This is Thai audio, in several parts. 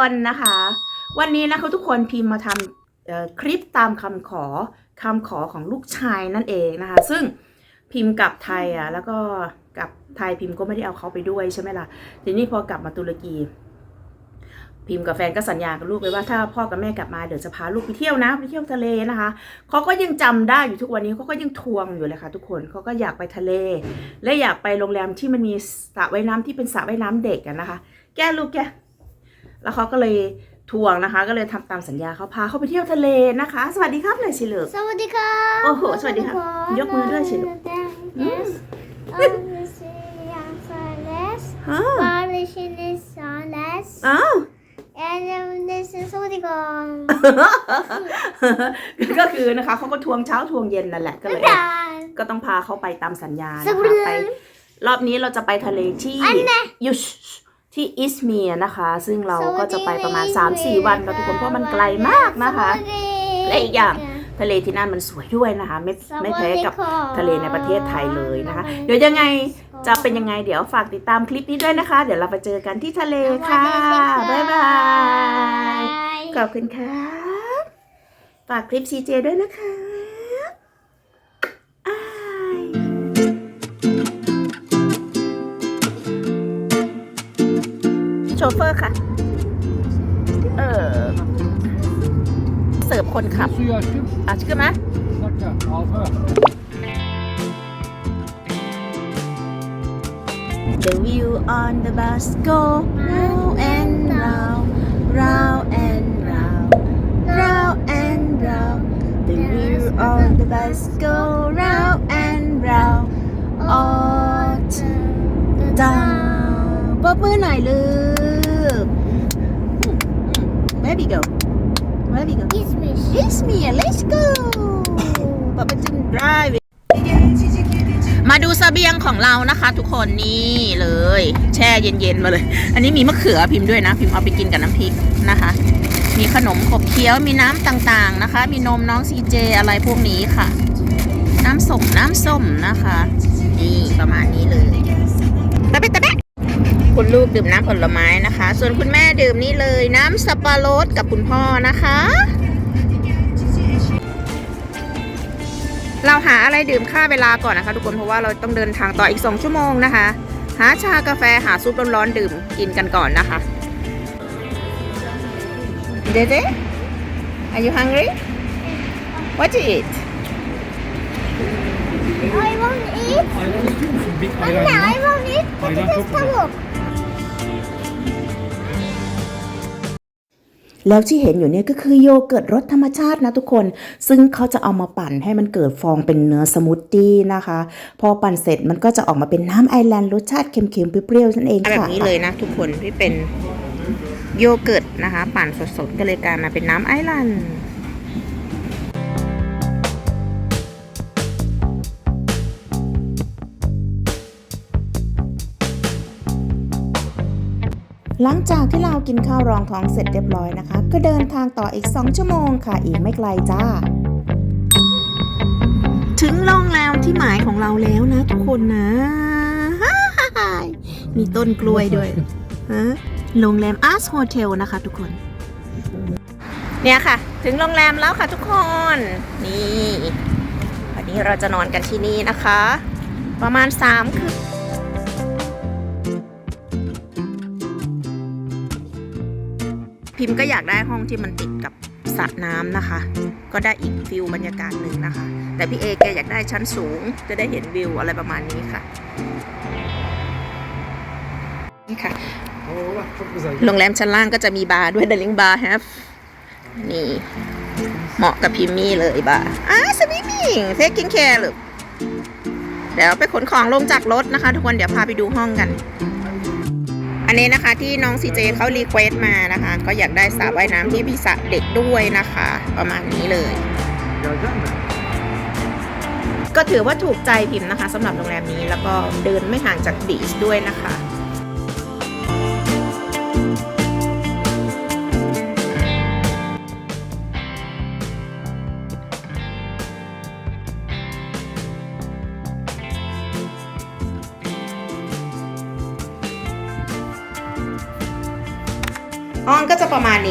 คนนะคะ วันนี้นะคะทุกคนพิมพ์มาทำคลิปตามคำขอคำขอของลูกชายนั่นเองนะคะ ซึ่งพิมพ์กับไทยอะแล้วก็กับไทยพิมพ์ก็ไม่ได้เอาเขาไปด้วยใช่ไหมล่ะทีนี้พอกลับมาตุรกี พิมพ์กับแฟนก็สัญญากับลูกไปว่าถ้าพ่อกับแม่กลับมาเดี๋ยวจะพาลูกไปเที่ยวนะไปเที่ยวทะเลนะคะเขาก็ยังจำได้อยู่ทุกวันนี้เขาก็ยังทวงอยู่เลยค่ะทุกคนเขาก็อยากไปทะเล และอยากไปโรงแรมที่มันมีสระว่ายน้ำที่เป็นสระว่ายน้ำเด็กอะนะคะ แกลูกแก แล้วเขาก็เลยทวงนะคะ ก็เลยทำตามสัญญาเขาพาเขาไปเที่ยวทะเลนะคะ สวัสดีครับหน่อยสิลูกสวัสดีครับโอ้โหสวัสดีครับ ยกมือด้วยสิลูกอืมฮะ Foundation is on less อ้าว and um, this is สวัสดีครับก็คือนะคะเขาก็ทวงเช้าทวงเย็นนั่นแหละก็เลยบ๊ายบายก็ต้องพาเขาไปตามสัญญาสนะวัสดีคะไปรอบนี้เราจะไปทะเลที่อันไหนยุช ที่อิสเมียนะคะ ซึ่งเราก็จะไปประมาณสวัสดี3-4 วันกับทุกคนเพราะมันไกลมากนะคะสวัสดีและอีกอย่างทะเลที่นั่นมันสวยด้วยนะคะ ไม่ไม่แพ้กับสวัสดีค่ะทะเลในประเทศไทยเลยนะคะ เดี๋ยวยังไงจะเป็นยังไงเดี๋ยวฝากติดตามคลิปนี้ด้วยนะคะ เดี๋ยวเราไปเจอกันที่ทะเลค่ะ บ๊ายบาย ขอบคุณครับฝากคลิป CJ ด้วยนะคะ ชเฟอร์ค่ะ เออ เสิร์ฟคนขับ อะชื่อไหม dakika altı. The wheel on the bus go round and round, round and round, round and round. The wheel on the bus go round and round, all down. ปรบมือหน่อยเลูก Where we go? Where we go? Kiss me. It's me, let's go. Papa Jim drive. มาดูเสบียงของเรานะคะ ทุกคนนี่เลย แช่เย็นๆมาเลย อันนี้มีมะเขือพิมพ์ด้วยนะ พิมพ์เอาไปกินกับน้ำพริกนะคะ มีขนมขบเคี้ยวมีน้ำต่างๆนะคะ มีนมน้องซีเจอะไรพวกนี้ค่ะ น้ำส้มน้ำส้มนะคะ นี่ประมาณนี้เลยตะเบ๊ะตะเบ๊ะ คุณลูกดื่มน้ำผลไม้นะคะ ส่วนคุณแม่ดื่มนี่เลยน้ำสับปะรดกับคุณพ่อนะคะ เราหาอะไรดื่มค่าเวลาก่อนนะคะ ทุกคนเพราะว่าเราต้องเดินทางต่ออีก 2 ชั่วโมงนะคะ หาชากาแฟหาซุปร้อนๆดื่มกินกันก่อนนะคะเดเด Are you hungry? What to eat? I won't eat. Ayran istiyor musun? Bir ayran Anne, yok. I won't eat. Ayran Patates çok แล้วที่เห็นอยู่เนี่ยก็คือโยเกิร์ตรสธรรมชาตินะทุกคน ซึ่งเขาจะเอามาปั่นให้มันเกิดฟองเป็นเนื้อสมูทตี้นะคะ พอปั่นเสร็จมันก็จะออกมาเป็นน้ำไอแลนด์รสชาติเค็มๆเปรี้ยวๆนั่นเองค่ะแบบนี้เลยนะทุกคนที่เป็นโยเกิร์ตนะคะ ปั่นสดๆก็เลยกลายมาเป็นน้ำไอแลนด์ หลังจากที่เรากินข้าวรองท้องเสร็จเรียบร้อยนะคะ ก็เดินทางต่ออีก 2 ชั่วโมงค่ะ อีกไม่ไกลจ้า ถึงโรงแรมที่หมายของเราแล้วนะทุกคนนะ มีต้นกล้วยด้วยฮะโรงแรมอาร์ h โฮเทลนะคะทุกคน เนี่ยค่ะ ถึงโรงแรมแล้วค่ะทุกคน นี่ วันนี้เราจะนอนกันที่นี่นะคะ ประมาณ3คืน พิมพ์ก็อยากได้ห้องที่มันติดกับสระน้ำนะคะ ก็ได้อีกฟิลบรรยากาศหนึ่งนะคะ แต่พี่เอแกอยากได้ชั้นสูง จะได้เห็นวิวอะไรประมาณนี้ค่ะนี่ค่ะโรงแรมชั้นล่างก็จะมีบาร์ด้วย Darling Bar ครับนี่ เหมาะกับพิมมี่เลยบาร์อ่าสวิมมิ่งเทคกิ้งแคร์ลูกเดี๋ยวไปขนของลงจากรถนะคะ ทุกคนเดี๋ยวพาไปดูห้องกัน อันนี้นะคะที่น้องซีเจเขารีเควสมานะคะ ก็อยากได้สระว่ายน้ำที่มีสระเด็กด้วยนะคะ ประมาณนี้เลย ก็ถือว่าถูกใจพิมพ์นะคะสำหรับโรงแรมนี้แล้วก็เดินไม่ห่างจากบีชด้วยนะคะ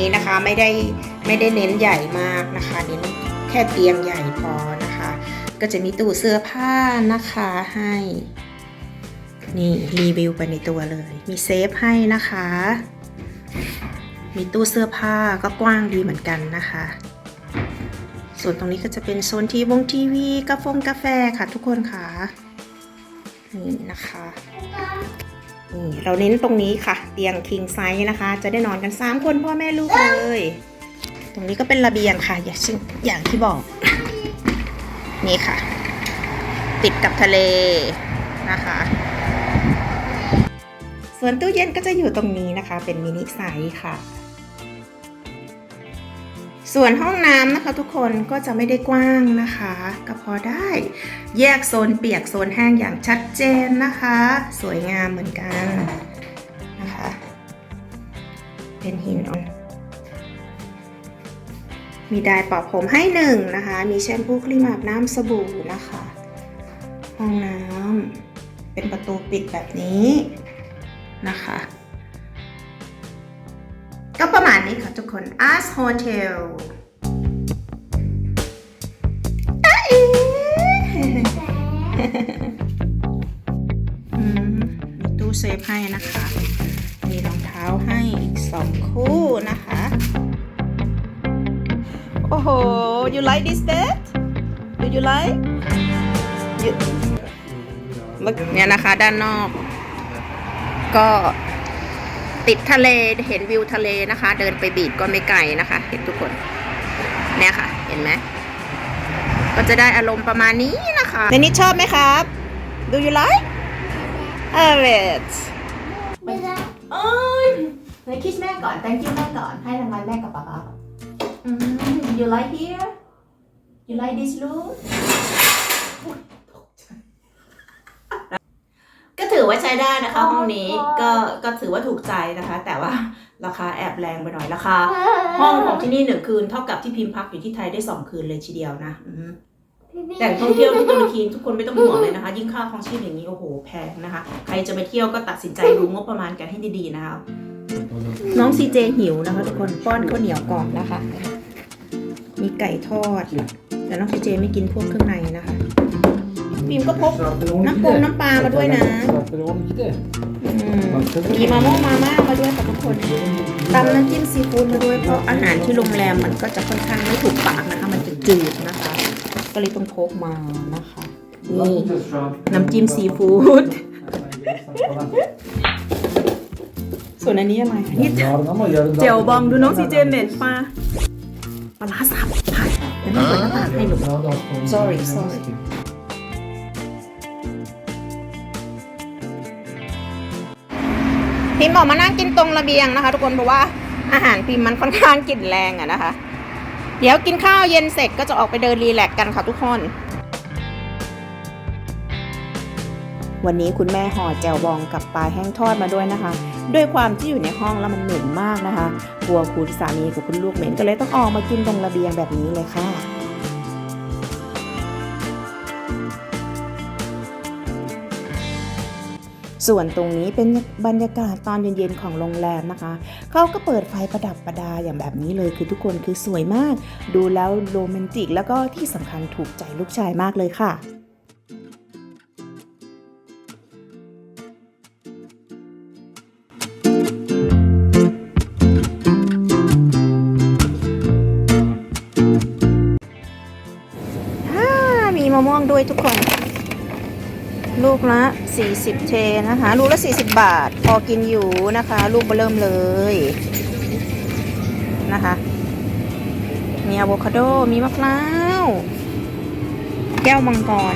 นี้นะคะไม่ได้ไม่ได้เน้นใหญ่มากนะคะเน้นแค่เตียงใหญ่พอนะคะ ก็จะมีตู้เสื้อผ้านะคะให้นี่รีวิวไปในตัวเลย มีเซฟให้นะคะ มีตู้เสื้อผ้าก็กว้างดีเหมือนกันนะคะ ส่วนตรงนี้ก็จะเป็นโซนทีวงทีวีกาแฟกาแฟค่ะทุกคนค่ะ นี่นะคะ นี่เราเน้นตรงนี้ค่ะ เตียง king size นะคะ จะได้นอนกัน 3 คนพ่อแม่ลูกเลย ตรงนี้ก็เป็นระเบียงค่ะ อย่างที่อย่างที่บอก นี่ค่ะ ติดกับทะเลนะคะส่วนตู้เย็นก็จะอยู่ตรงนี้นะคะ เป็นมินิไซส์ค่ะ ส่วนห้องน้ำนะคะทุกคนก็จะไม่ได้กว้างนะคะ ก็พอได้แยกโซนเปียกโซนแห้งอย่างชัดเจนนะคะ สวยงามเหมือนกันนะคะ เป็นหินอ่อนมีไดร์เป่าผมให้หนึ่งนะคะ มีแชมพูครีมอาบน้ำสบู่นะคะ ห้องน้ำเป็นประตูปิดแบบนี้นะคะ ก็ประมาณนี้ค่ะทุกคน As Hotel อ๊ะเอ๊ะอืมมีตู้เซฟให้นะคะ มีรองเท้าให้อีกสองคู่นะคะ โอ้โห you like this bed do you like you เนี่ยนะคะด้านนอก ก็ ติดทะเลเห็นวิวทะเลนะคะ เดินไปบีดก็ไม่ไกลนะคะ เห็นทุกคนเนี่ยค่ะ เห็นไหมก็จะได้อารมณ์ประมาณนี้นะคะในนี้ชอบไหมครับ Do you like I love it โอ้ยไหนคิสแม่ก่อน thank you แม่ก่อน ให้รางวัลแม่กับป๊าป๊าก่อนอืม you like here you like this room อุ๊ยตกใจก็ ถือว่าใช้ได้นะคะ ห้องนี้ก็ก็ถือว่าถูกใจนะคะ แต่ว่าราคาแอบแรงไปหน่อยราคาห้องของที่นี่หนึ่งคืนเท่ากับที่พิมพ์พักอยู่ที่ไทยได้สองคืนเลยทีเดียวนะอือฮึแต่ท่องเที่ยวที่ตุรกีทุกคนไม่ต้องห่วงเลยนะคะ ยิ่งค่าของชีพอย่างนี้โอ้โหแพงนะคะ ใครจะไปเที่ยวก็ตัดสินใจดูงบประมาณกันให้ดีๆนะคะน้องซีเจหิวนะคะทุกคนป้อนข้าวเหนียวก่อนนะคะ มีไก่ทอด แต่น้องซีเจไม่กินพวกเครื่องในนะคะ พิมก็พกน้ำปรุงน้ำปลามาด้วยนะอืมมีมาม่ามาม่ามาด้วยค่ะทุกคนตำน้ำจิ้มซีฟู้ดมาด้วยเพราะอาหารที่โรงแรมมันก็จะค่อนข้างไม่ถูกปากนะคะ มันจะจืดนะคะ ก็เลยต้องพกมานะคะนี่น้ำจิ้มซีฟู้ดส่วนอันนี้อะไรนี่เจลบองดูน้องซีเจเหม็นปลาปลาร้าสับผัดเดี๋ยวแม่เปิดหน้าต่างให้หนู Sorry, sorry. พิมพ์บอกมานั่งกินตรงระเบียงนะคะ ทุกคนเพราะว่าอาหารพิมพ์มันค่อนข้างกลิ่นแรงอะนะคะ เดี๋ยวกินข้าวเย็นเสร็จก็จะออกไปเดินรีแลกซ์กันค่ะทุกคน วันนี้คุณแม่ห่อแจวบองกับปลาแห้งทอดมาด้วยนะคะ ด้วยความที่อยู่ในห้องแล้วมันเหม็นมากนะคะกลัวคุณสามีกับคุณลูกเหม็นก็เลยต้องออกมากินตรงระเบียงแบบนี้เลยค่ะ ส่วนตรงนี้เป็นบรรยากาศตอนเย็นๆของโรงแรมนะคะ เขาก็เปิดไฟประดับประดาอย่างแบบนี้เลยคือทุกคนคือสวยมาก ดูแล้วโรแมนติก แล้วก็ที่สำคัญถูกใจลูกชายมากเลยค่ะอ่ามีมะม่วงด้วยทุกคน ลูกละ 40 เทนะคะ ลูกละ 40 บาท พอกินอยู่นะคะ ลูกเบอเริ่มเลยนะคะ มีอะโวคาโด มีมะพร้าว แก้วมังกร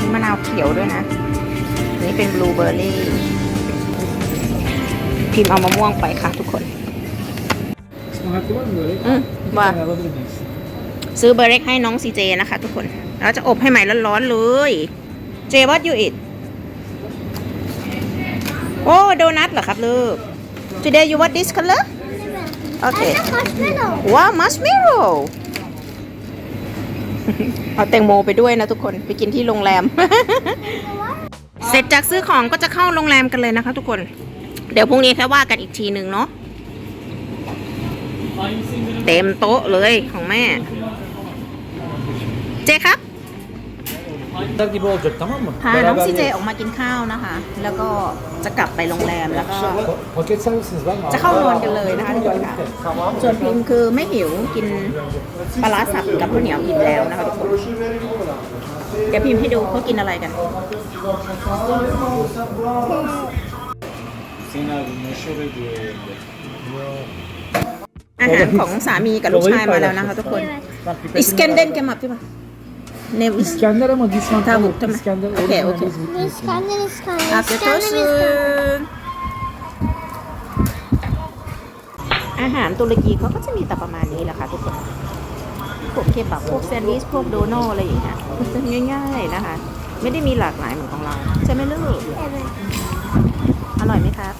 มีมะนาวเขียวด้วยนะอันนี้เป็นบลูเบอร์รี่ พิมพ์เอามะม่วงไปค่ะทุกคน อืมว่าซื้อเบอร์เล็กให้น้องซีเจนะคะทุกคน แล้วจะอบให้ใหม่ร้อนๆเลย เจวัดยูอิดโอ้โดนัทเหรอครับลูก Today you want this color โอเค marshmallow. ว้าวมัชเมโรเอาแตงโมไปด้วยนะทุกคนไปกินที่โรงแรม เสร็จจากซื้อของก็จะเข้าโรงแรมกันเลยนะคะทุกคน เดี๋ยวพรุ่งนี้แค่ว่ากันอีกทีหนึ่งเนาะเต็มโต๊ะเลยของแม่ เจครับ Tak gibi olacak tamam mı? พาน้อง Beraber ซีเจ yiyelim. ออกมากินข้าวนะคะ แล้วก็จะกลับไปโรงแรมแล้วก็ Pa- Paket servisiniz var mı? จะเข้านอนกันเลยนะคะทุกคนค่ะ Tamam. ส่วนพิมคือไม่หิวกินปลาร้าสับกับข้าวเหนียวอิ่มแล้วนะคะทุกคน เดี๋ยวพิมพ์ให้ดูเขากินอะไรกัน Hüseyin abi meşhur ediyor. อาหารของสามีกับลูกชายมาแล้วนะคะทุกคนอิสเกนเดนแกมับใช่ปะ เนว İskender ama Disman Tavuk, değil mi? İskender Okey, orijinal okey. İzmit. İskender, İskender, Afiyet İskender, olsun. İskender. อาหารตุรกีเขาก็จะมีแต่ประมาณนี้แหละค่ะทุกคนพวกเคบับพวกแซนด์วิชพวกโดนัลอะไรอย่างเงี้ยง่าย ๆนะคะ ไม่ได้มีหลากหลายเหมือนของเราใช่ไหมลูก Evet. อร่อยไหมครับ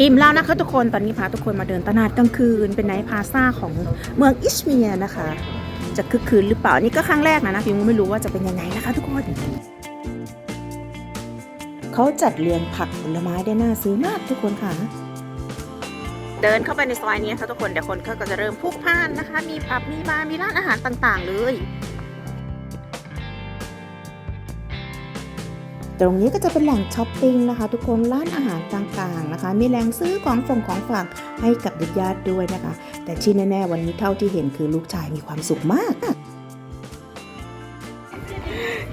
อิ่มแล้วนะคะทุกคนตอนนี้พาทุกคนมาเดินตลาดกลางคืน เป็นไนท์พลาซ่าของเมืองอิชเมียนะคะ จะคึกคืนหรือเปล่านี่ก็ครั้งแรกนะนะพิมไม่รู้ว่าจะเป็นยังไงนะคะทุกคนเขาจัดเรียงผักผลไม้ได้น่าซื้อมากทุกคนค่ะ เดินเข้าไปในซอยนี้ค่ะทุกคนเดี๋ยวคนเขาก็จะเริ่มพลุกพล่านนะคะ มีผับมีบาร์มีร้านอาหารต่างๆ เลย ตรงนี้ก็จะเป็นแหล่งช้อปปิ้งนะคะ ทุกคนร้านอาหารต่างๆนะคะ มีแหล่งซื้อของฝงของฝากให้กับญาติๆด้วยนะคะ แต่ที่แน่ๆวันนี้เท่าที่เห็นคือลูกชายมีความสุขมาก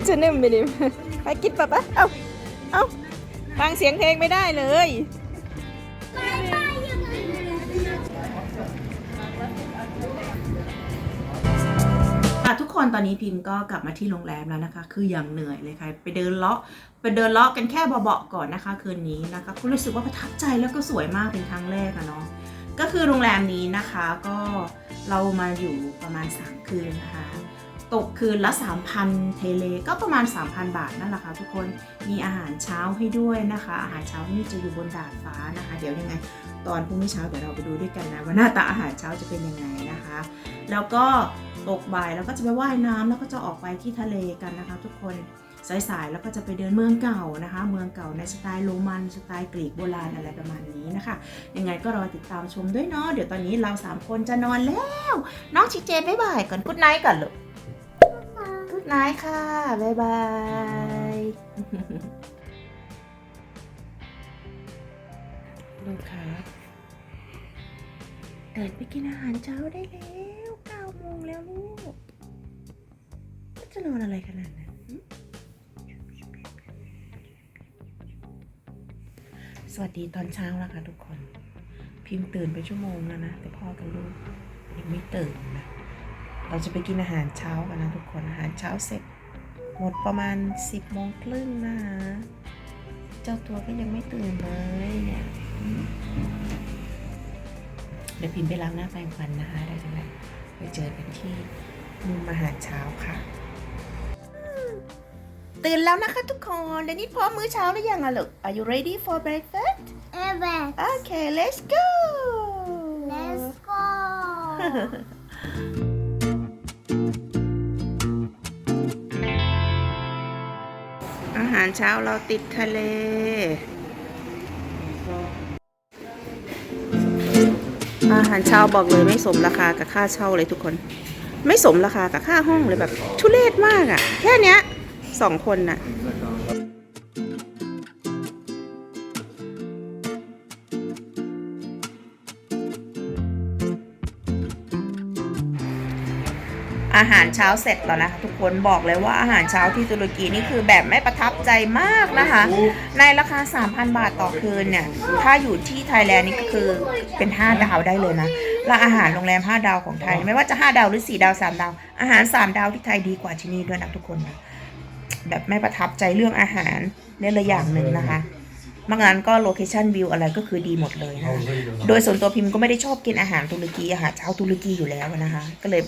จะนึ่มไปดิไปกินปะปะเอาเอาฟังเสียงเพลงไม่ได้เลยค่ะทุกคนตอนนี้พิมพ์ก็กลับมาที่โรงแรมแล้วนะคะ คืออย่างเหนื่อยเลยค่ะ ไปเดินเลาะ ไปเดินเลาะกันแค่เบาๆก่อนนะคะ คืนนี้นะคะก็รู้สึกว่าประทับใจแล้วก็สวยมากเป็นครั้งแรกอะเนาะก็คือโรงแรมนี้นะคะก็เรามาอยู่ประมาณ 3 คืนนะคะ ตกคืนละ 3,000 เทเลก็ประมาณ 3,000 บาทนั่นแหละค่ะทุกคนมีอาหารเช้าให้ด้วยนะคะ อาหารเช้านี่จะอยู่บนดาดฟ้านะคะ เดี๋ยวยังไงตอนพรุ่งนี้เช้าเดี๋ยวเราไปดูด้วยกันนะว่าหน้าตาอาหารเช้าจะเป็นยังไงนะคะ แล้วก็ตกบ่ายแล้วก็จะไปว่ายน้ำแล้วก็จะออกไปที่ทะเลกันนะคะ ทุกคน สายๆแล้วก็จะไปเดินเมืองเก่านะคะ เมืองเก่าในสไตล์โรมันสไตล์กรีกโบราณอะไรประมาณนี้นะคะยังไงก็รอติดตามชมด้วยเนาะเดี๋ยวตอนนี้เราสามคนจะนอนแล้ว น้องชิเจนบ๊ายบายก่อนกุ๊ดไนท์ก่อนลูกกุ๊ดไนท์ค่ะบ๊ายบายลูกค่ะตื่นไปกินอาหารเช้าได้แล้วเก้าโมงแล้วลูกจะนอนอะไรขนาดนั้น สวัสดีตอนเช้าแล้วค่ะทุกคน พิมพ์ตื่นไปชั่วโมงแล้วนะ แต่พ่อกับลูกยังไม่ตื่นนะ เราจะไปกินอาหารเช้ากันนะทุกคน อาหารเช้าเสร็จ หมดประมาณ 10โมงครึ่งนะคะเจ้าตัวก็ยังไม่ตื่นเลยเนี่ยเดี๋ยวพิมพ์ไปล้างหน้าแปรงฟันนะคะได้จังเลยไปเจอกันที่มุมอาหารเช้าค่ะตื่นแล้วนะคะทุกคนเดี๋ยวนี้พร้อมมื้อเช้าหรือยังอะลูก Are you ready for breakfast Evet. Okay let's go Let's go. อาหารเช้าเราติดทะเล อาหารเช้าบอกเลยไม่สมราคากับค่าเช่าเลยทุกคน ไม่สมราคากับค่าห้องเลยแบบทุเรศมากอะ่ะ แค่เนี้ยสองคนน่ะ อาหารเช้าเสร็จแล้วนะคะ ทุกคนบอกเลยว่าอาหารเช้าที่ตุรกีนี่คือแบบไม่ประทับใจมากนะคะ ในราคา 3,000 บาทต่อคืนเนี่ยถ้าอยู่ที่ไทยแลนด์นี่ก็คือเป็น 5 ดาวได้เลยนะและอาหารโรงแรม 5 ดาวของไทย ไม่ว่าจะ 5 ดาวหรือ 4 ดาว 3 ดาว อาหาร 3 ดาวที่ไทยดีกว่าที่นี่ด้วยนะทุกคนนะแบบไม่ประทับใจเรื่องอาหารเนี่ยเลยอย่างหนึ่งนะคะบางงานก็โลเคชันวิวอะไรก็คือดีหมดเลยนะคะ โดยส่วนตัวพิมพ์ก็ไม่ได้ชอบกินอาหารตุรกีอาหารเช้าตุรกีอยู่แล้วนะคะ ก็เลย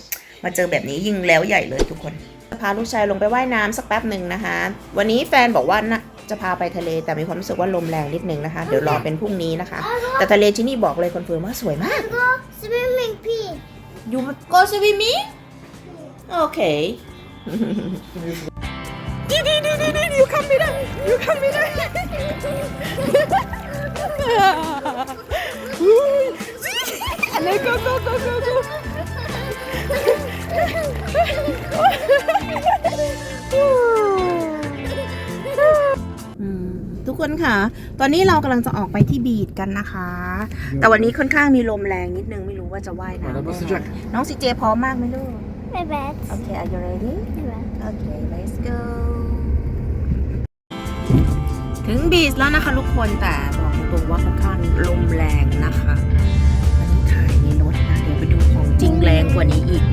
มาเจอแบบนี้ยิ่งแล้วใหญ่เลยทุกคนพาลูกชายลงไปว่ายน้ำสักแป๊บหนึ่งนะคะ วันนี้แฟนบอกว่าน่ะจะพาไปทะเลแต่มีความรู้สึกว่าลมแรงนิดนึงนะคะ เดี๋ยวรอเป็นพรุ่งนี้นะคะ แต่ทะเลที่นี่บอกเลยคอนเฟิร์มว่าสวยมาก Go swimming pool. You go swimming? Okay. ดีดีดีดีดีอยู่คำไม่ได้อยู่คำไม่ได้อุ้ยส คนค่ะ ตอนนี้เรากำลังจะออกไปที่บีชกันนะคะ แต่วันนี้ค่อนข้างมีลมแรงนิดนึงไม่รู้ว่าจะว่ายน้ำ Voilà, ได้ bah, c'est ไหม Jack. น้องซีเจพร้อมมากไหมลูก My bad. โอเค are you ready My bad. โอเค let's go ถึงบีชแล้วนะคะทุกคนแต่บอกตรงๆว่าค่อนข้างลมแรงนะคะอันนี้ถ่ายในรถนะเดี๋ยวไปดูของจริงแรงกว่านี้อีก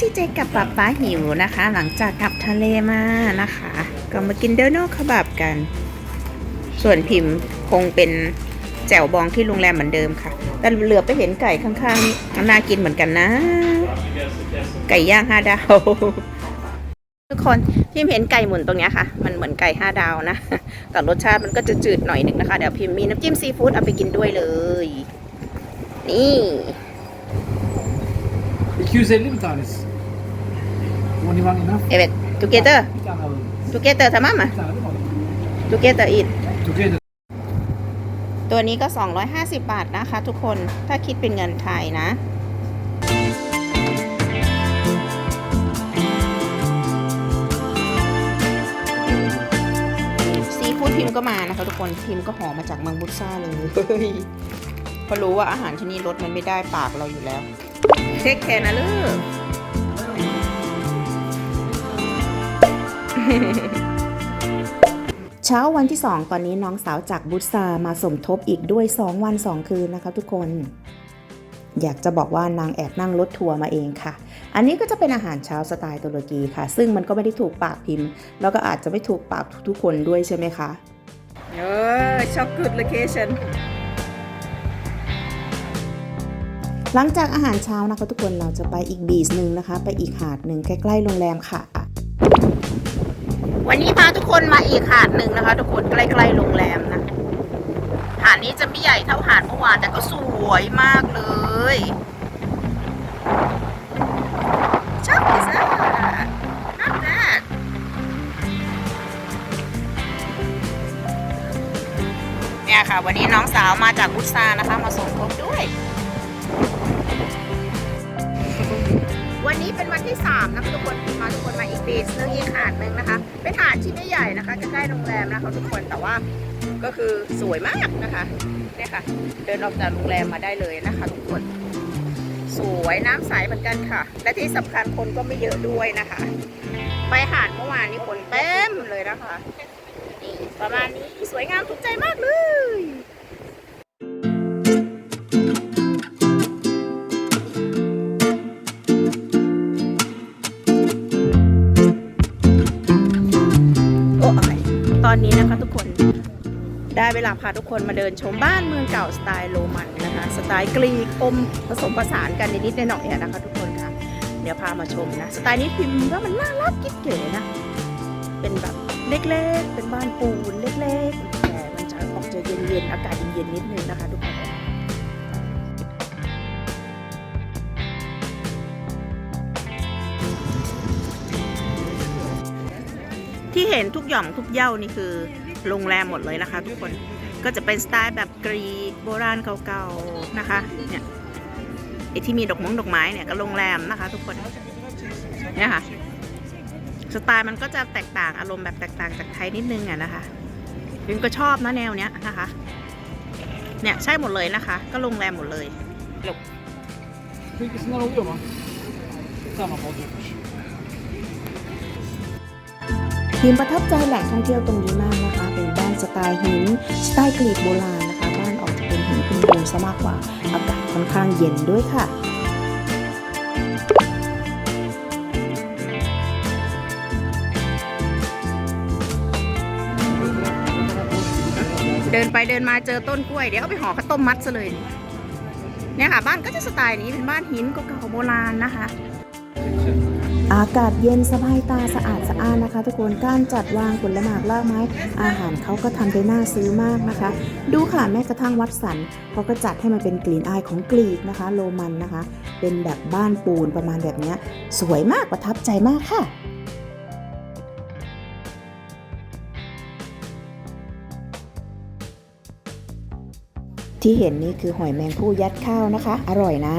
ซีเจกับป๊าป๊าหิวนะคะ หลังจากกลับทะเลมานะคะ ก็มากินเดอร์โน่ขบับกัน ส่วนพิมพ์คงเป็นแจ่วบองที่โรงแรมเหมือนเดิมค่ะ แต่เหลือไปเห็นไก่ข้างๆนี่น่ากินเหมือนกันนะ ไก่ย่างห้าดาวทุกคนพิมพ์เห็นไก่หมุนตรงเนี้ยค่ะ มันเหมือนไก่ห้าดาวนะ แต่รสชาติมันก็จะจืดหน่อยหนึ่งนะคะ เดี๋ยวพิมพ์มีน้ำจิ้มซีฟู้ดเอาไปกินด้วยเลย นี่ Excuse me, Thomas. Alalım. together tamam mı? Bir tane değil mi alalım? together eat Together. ตัวนี้ก็ 250 บาทนะคะ ทุกคน ถ้าคิดเป็นเงินไทยนะซีฟู้ดพิมพ์ก็มานะคะทุกคนพิมพ์ก็ห่อมาจากเมืองบุษราเลยเฮ้ยเพราะรู้ว่าอาหารที่นี่รสมันไม่ได้ปากเราอยู่แล้วเทคแคร์นะลูก เช้าวันที่ 2 ตอนนี้น้องสาวจากบุษรามาสมทบอีกด้วย 2 วัน 2 คืนนะคะทุกคน อยากจะบอกว่านางแอบนั่งรถทัวร์มาเองค่ะ อันนี้ก็จะเป็นอาหารเช้าสไตล์ตุรกีค่ะ ซึ่งมันก็ไม่ได้ถูกปากพิมพ์ แล้วก็อาจจะไม่ถูกปากทุกๆคนด้วยใช่ไหมคะเออช็อกกูดโลเคชั่นหลังจากอาหารเช้านะคะทุกคนเราจะไปอีกบีชหนึ่งนะคะ ไปอีกหาดหนึ่งใกล้ ๆ โรงแรมค่ะ วันนี้พาทุกคนมาอีกหาดหนึ่งนะคะ ทุกคนใกล้ๆโรงแรมนะ หาดนี้จะไม่ใหญ่เท่าหาดเมื่อวานแต่ก็สวยมากเลยชอบพิซซ่าชอบนะเนี่ยค่ะ วันนี้น้องสาวมาจากบุษรานะคะ มาส่งทบด้ว วันนี้เป็นวันที่ 3 นะคะทุกคนพาทุกคนมาอีกบีชนึงอีกหาดหนึ่งนะคะ เป็นหาดที่ไม่ใหญ่นะคะใกล้ๆโรงแรมนะคะทุกคนแต่ว่าก็คือสวยมากนะคะเนี่ยค่ะ เดินออกจากโรงแรมมาได้เลยนะคะ ทุกคน สวยน้ำใสเหมือนกันค่ะ และที่สำคัญคนก็ไม่เยอะด้วยนะคะ ไปหาดเมื่อวานนี้คนเต็มเลยนะคะนี่ประมาณนี้สวยงามถูกใจมากเลย วลาพาทุกคนมาเดินชมบ้านเมืองเก่าสไตล์โรมันนะคะสไตล์กรีกอมผสมผสานกันนิดๆหน่อยๆนะคะ ทุกคนค่ะ เดี๋ยวพามาชมนะสไตล์นี้พิมพ์ว่ามันน่ารักกิ๊บเก๋นะ เป็นแบบเล็กๆ เป็นบ้านปูนเล็กๆ แต่มันจะออกจะเย็นๆอากาศเย็นๆนิดนึงนะคะ ทุกคนที่เห็นทุกหย่อมทุกเย้านี่คือ โรงแรมหมดเลยนะคะ ทุกคนก็จะเป็นสไตล์แบบกรีกโบราณเก่าๆนะคะเนี่ยไอที่มีดอกมงดอกไม้เนี่ยก็โรงแรมนะคะ ทุกคนเนี่ยค่ะสไตล์มันก็จะแตกต่างอารมณ์แบบแตกต่างจากไทยนิดนึงอะนะคะพิมก็ชอบนะแนวเนี้ยนะคะ เนี่ยใช่หมดเลยนะคะ ก็โรงแรมหมดเลย Şu ikisinden oluyor mu? Tamam olacakmış. พิมประทับใจแหล่งท่องเที่ยวตรงนี้มากนะคะเป็นบ้าน สไตล์หินสไตล์กรีกโบราณนะคะ บ้านออกจะเป็นหินเป็นปูนซะมากกว่า อากาศค่อนข้างเย็นด้วยค่ะเดินไปเดินมาเจอต้นกล้วยเดี๋ยวเอาไปห่อข้าวต้มมัดซะเลย เนี่ยค่ะ บ้านก็จะสไตล์นี้เป็นบ้านหินเก่าโบราณนะคะ อากาศเย็นสบายตาสะอาดสะอ้านนะคะ ทุกคนการจัดวางผลหมากลากไม้ อาหารเขาก็ทำได้น่าซื้อมากนะคะ ดูค่ะแม้กระทั่งวัดสันเขาก็จัดให้มันเป็นกลิ่นอายของกรีกนะคะ โรมันนะคะ เป็นแบบบ้านปูนประมาณแบบนี้สวยมากประทับใจมากค่ะที่เห็นนี่คือหอยแมงผู้ยัดข้าวนะคะ อร่อยนะ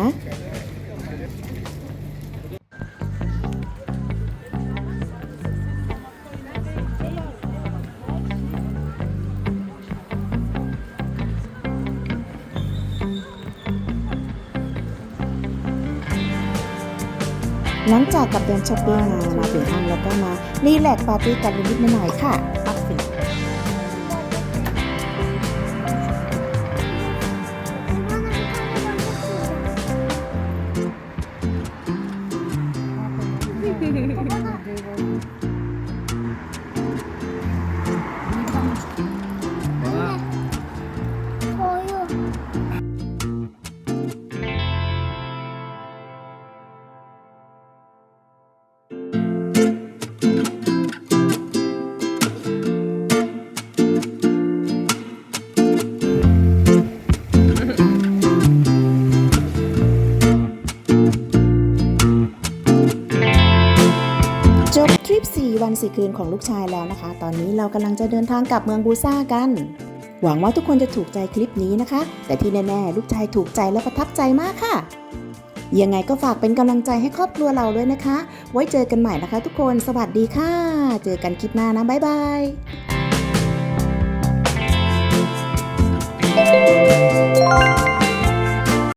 หลังจากกับเดินช้อปปิ้งมามาถึงห้างแล้วก็มารีแลกปาร์ตี้กันนิดหน่อยค่ะ 4วัน4คืนของลูกชายแล้วนะคะ ตอนนี้เรากำลังจะเดินทางกลับเมืองบูซ่ากัน หวังว่าทุกคนจะถูกใจคลิปนี้นะคะ แต่ที่แน่ๆ ลูกชายถูกใจและประทับใจมากค่ะ ยังไงก็ฝากเป็นกำลังใจให้ครอบครัวเราด้วยนะคะ ไว้เจอกันใหม่นะคะ ทุกคน สวัสดีค่ะ เจอกันคลิปหน้านะ บ๊ายบาย